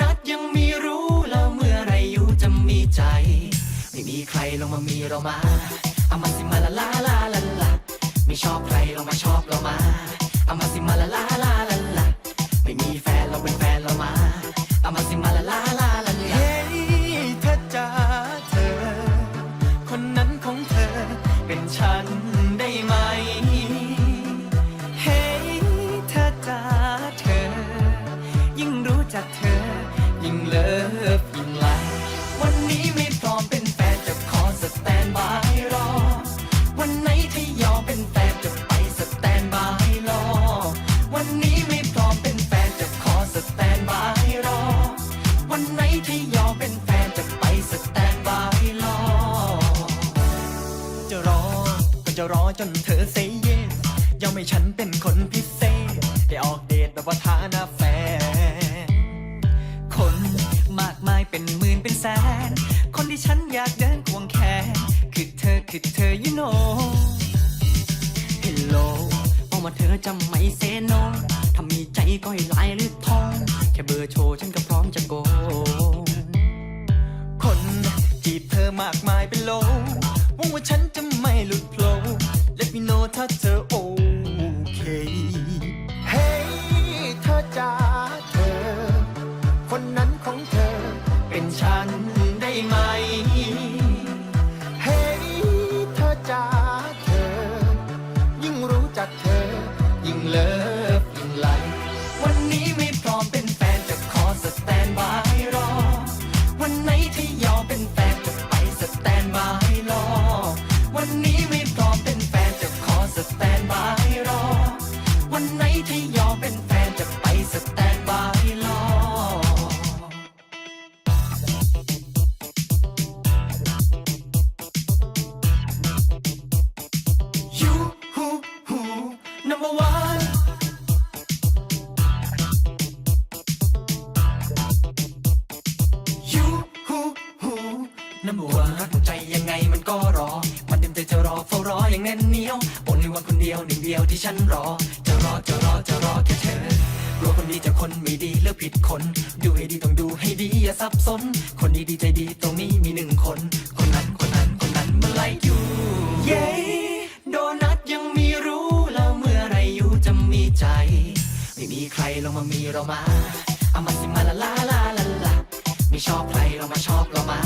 นัทยังมีรู้แล้วเมื่อไรอยู่จะมีใจ ไม่มีใครลงมามีเรามาเอามาสิมาละลาลาลาลาไม่ชอบใครลงมาชอบเรามาเอามาสิมาละลาลา จนเธอเซเยสยอมให้ฉันเป็นคนพิเศษ ได้ออกเดทแบบว่าฐานะแฟน คนมากมายเป็นหมื่นเป็นแสน คนที่ฉันอยากเดินควงแขน คือเธอคือเธอ you know Hello บอกว่าเธอจะไม่เซโนถ้ามีใจก็ให้ลน์หรือทอง แค่เบอร์โชว์ฉันก็พร้อมจะโกงคนจีบเธอมากมาย ถ้าเธอโอเค เฮ้ยเธอจ้าเธอ คนนั้นของเธอเป็นฉันได้ไหม เฮ้ยเธอจ้าเธอ ยิ่งรู้จักเธอ ยิ่งเลิฟยิ่งไลวันนี้ไม่พร้อมเป็นแฟนจะขอสแตนบายรอ วันไหนที่ยอมเป็นแฟน น้ำวันรักหัวใจยังไงมันก็รอ มันเต็มใจจะรอเฝ้ารออย่างแน่นเหนียวโอนในวันคนเดียวหนึ่งเดียวที่ฉันรอ จะรอจะรอจะรอแค่เธอกลัวคนดีจะคนไม่ดีเลือกผิดคน ดูให้ดีต้องดูให้ดีอย่าสับสน คนดีดีใจดีตรงนี้มีหนึ่งคน คนนั้นคนนั้นคนนั้นมันไล่อยู่เย้โดนัทยังมีรู้แล้วเมื่อไรอยู่จะมีใจ ไม่มีใครลงมามีเรามาเอามาสิมาละลาลาลาลาไม่ชอบใครเรามาชอบเรามา